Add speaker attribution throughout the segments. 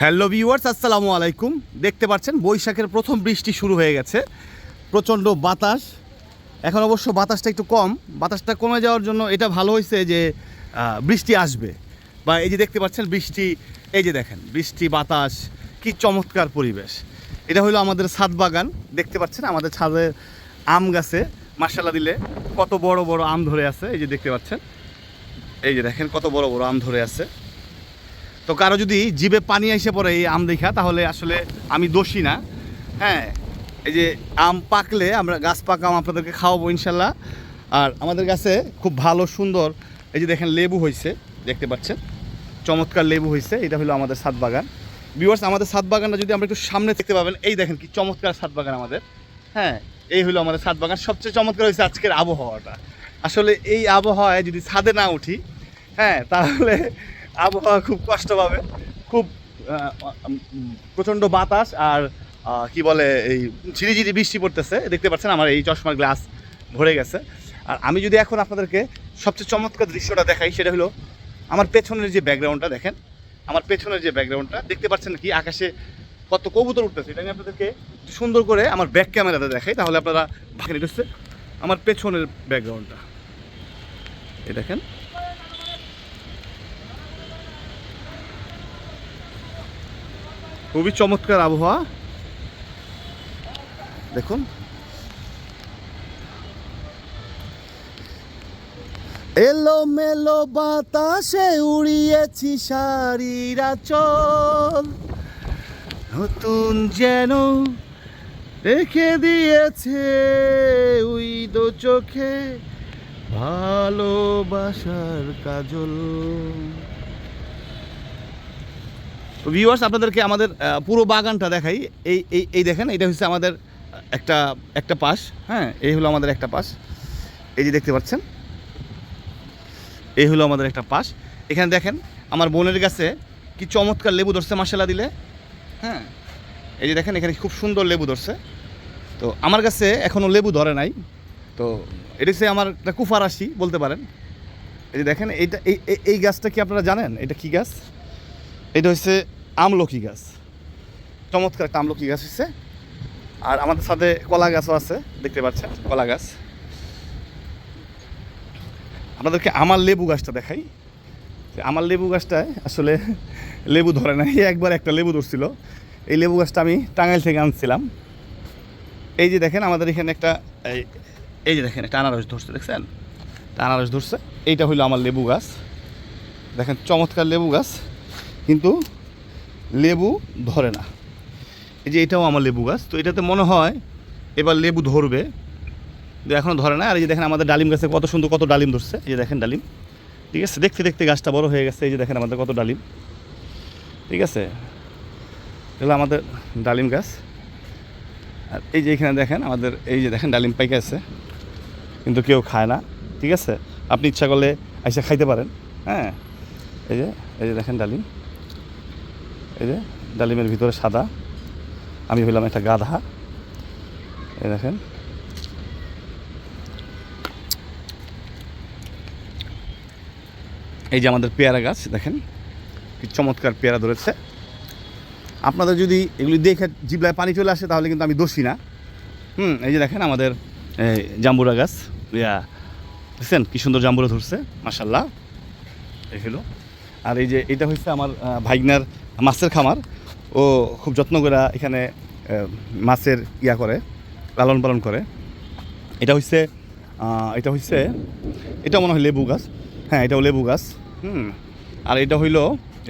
Speaker 1: Hello viewers, আসসালামু আলাইকুম। দেখতে পাচ্ছেন, বৈশাখের প্রথম বৃষ্টি শুরু হয়ে গেছে। প্রচণ্ড বাতাস। এখন অবশ্য বাতাসটা একটু কম। বাতাসটা কমে যাওয়ার জন্য এটা ভালো হয়েছে যে বৃষ্টি আসবে। বা এই যে দেখতে পাচ্ছেন, বৃষ্টি, এই যে দেখেন, বৃষ্টি, বাতাস, কি চমৎকার পরিবেশ। এটা হলো আমাদের ছাদ বাগান। দেখতে পাচ্ছেন, আমাদের ছাদে আম গাছে মাসালা দিলে কত বড় বড় আম ধরে আছে। এই যে দেখতে পাচ্ছেন, এই যে দেখেন, কত বড় বড় আম ধরে আছে। তো কারও যদি জিভে পানি এসে পড়ে এই আম দেখা, তাহলে আসলে আমি দোষী না। হ্যাঁ এই যে আম পাকলে আমরা গাছ পাকা আম আপনাদেরকে খাওয়াবো ইনশাল্লাহ। আর আমাদের কাছে খুব ভালো, সুন্দর, এই যে দেখেন লেবু হয়েছে, দেখতে পাচ্ছেন? চমৎকার লেবু হয়েছে, এটা হলো আমাদের সাত বাগান। ভিউয়ার্স আমাদের সাত বাগানটা যদি আমরা একটু সামনে দেখতে পাবেন, এই দেখেন কি চমৎকার সাত বাগান আমাদের। হ্যাঁ এই হলো আমাদের সাত বাগান। সবচেয়ে চমৎকার হয়েছে আজকের আবহাওয়াটা। আসলে এই আবহাওয়ায় যদি ছাদে না উঠি হ্যাঁ তাহলে আবহাওয়া খুব কষ্ট পাবে। খুব প্রচণ্ড বাতাস আর কি বলে, এই ঝিরিঝিরি বৃষ্টি পড়তেছে। দেখতে পাচ্ছেন আমার এই চশমার গ্লাস ভরে গেছে। আর আমি যদি এখন আপনাদেরকে সবচেয়ে চমৎকার দৃশ্যটা দেখাই, সেটা হলো আমার পেছনের যে ব্যাকগ্রাউন্ডটা, দেখেন। আমার পেছনের যে ব্যাকগ্রাউন্ডটা, দেখতে পাচ্ছেন কি আকাশে কত কবুতর উঠতেছে। এটা আমি আপনাদেরকে সুন্দর করে আমার ব্যাক ক্যামেরাতে দেখাই, তাহলে আপনারা এটা হচ্ছে আমার পেছনের ব্যাকগ্রাউন্ডটা। এই দেখেন। খুবই চমৎকার আবহাওয়া। দেখুন। এলো মেলো বাতাসে উড়িয়েছি শাড়িরা চল নতুন যেন রেখে দিয়েছে ওই দো চোখে ভালোবাসার কাজল। ভিউয়ার্স আপনাদেরকে আমাদের পুরো বাগানটা দেখাই। এই এই এই দেখেন, এটা হচ্ছে আমাদের একটা একটা পাশ হ্যাঁ? এই হলো আমাদের একটা পাশ। এই যে দেখতে পাচ্ছেন? এই হলো আমাদের একটা পাশ। এখানে দেখেন, আমার বোনের কাছে কি চমৎকার লেবু ধরছে মশলা দিলে। হ্যাঁ? এই যে দেখেন, এখানে খুব সুন্দর লেবু ধরছে। তো আমার কাছে এখনও লেবু ধরে নাই। তো এটা হচ্ছে আমার একটা কুফারাশি বলতে পারেন। এই যে দেখেন, এইটা, এই, এই- এই গাছটা কি আপনারা জানেন? এটা কি গাছ? এটা হচ্ছে আমলকি গাছ। চমৎকার একটা আমলকি গাছ হচ্ছে আর আমাদের সাথে কলা গাছও আছে, দেখতে পাচ্ছেন, কলা গাছ। আপনাদেরকে আমার লেবু গাছটা দেখাই। আমার লেবু গাছটায় আসলে লেবু ধরে না একবার একটা লেবু ধরছিল। এই লেবু গাছটা আমি টাঙ্গাইল থেকে আনছিলাম। এই যে দেখেন, আমাদের এখানে একটা, এই যে দেখেন, একটা আনারস ধরছে, দেখছেন? আনারস ধরছে। এইটা হইল আমার লেবু গাছ। দেখেন, চমৎকার লেবু গাছ। কিন্তু লেবু ধরে না। এই যে এটাও আমার লেবু গাছ। তো এটাতে মনে হয় এবার লেবু ধরবে। কিন্তু এখনও ধরে না। আর এই যে দেখেন আমাদের ডালিম গাছে কত সুন্দর কত ডালিম ধরছে। এই যে দেখেন ডালিম। ঠিক আছে? দেখতে দেখতে গাছটা বড় হয়ে গেছে। এই যে দেখেন আমাদের কত ডালিম। ঠিক আছে? এগুলো আমাদের ডালিম গাছ। আর এই যে এখানে দেখেন আমাদের এই যে দেখেন ডালিম পাইকে আছে। কিন্তু কেউ খায় না। ঠিক আছে? আপনি ইচ্ছা করলে এসে খাইতে পারেন। হ্যাঁ? এই যে এই যে দেখেন ডালিম। এই যে ডালিমের ভিতরে সাদা। আমি হইলাম একটা গাধা। এই দেখেন। এই যে আমাদের পেয়ারা গাছ, দেখেন। কি চমৎকার পেয়ারা ধরেছে। আপনাদের যদি এগুলি দেখে জিবলায় পানি চলে আসে, তাহলে কিন্তু আমি দোষী না। হুম, এই যে দেখেন আমাদের জাম্বুরা গাছ। ইয়া বুঝছেন কি সুন্দর জাম্বুরা ধরছে মাসাল্লাহ এই হলো। আর এই যে, এটা হচ্ছে আমার ভাইগনার মাছের খামার। ও খুব যত্ন করে এখানে মাছের ইয়া করে, লালন পালন করে। এটা হচ্ছে এটা হচ্ছে এটা মনে হয় লেবু গাছ। হ্যাঁ এটাও লেবু গাছ। হুম, আর এটা হইল,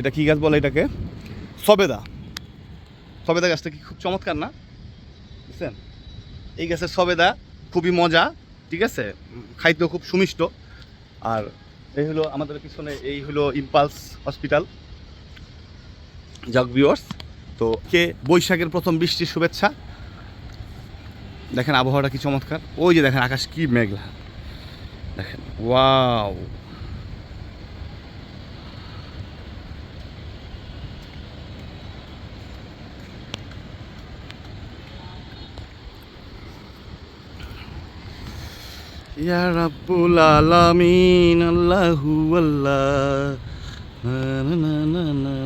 Speaker 1: এটা কি গাছ বলে এটাকে? সবেদা। সবেদা গাছটা কি খুব চমৎকার না? বুঝছেন? এই গাছের সবেদা খুবই মজা, ঠিক আছে? খাইতেও খুব সুমিষ্ট। আর এই হলো আমাদের পিছনে, এই হলো ইম্পালস হসপিটাল। জগ ভিউয়ার্স তো কে বৈশাখের প্রথম বৃষ্টির শুভেচ্ছা? দেখেন আবহাওয়াটা কি চমৎকার। ওই যে দেখেন আকাশ কি মেঘলা। দেখেন, ওয়াও। আল্লাহু আল্লাহ। না না না না।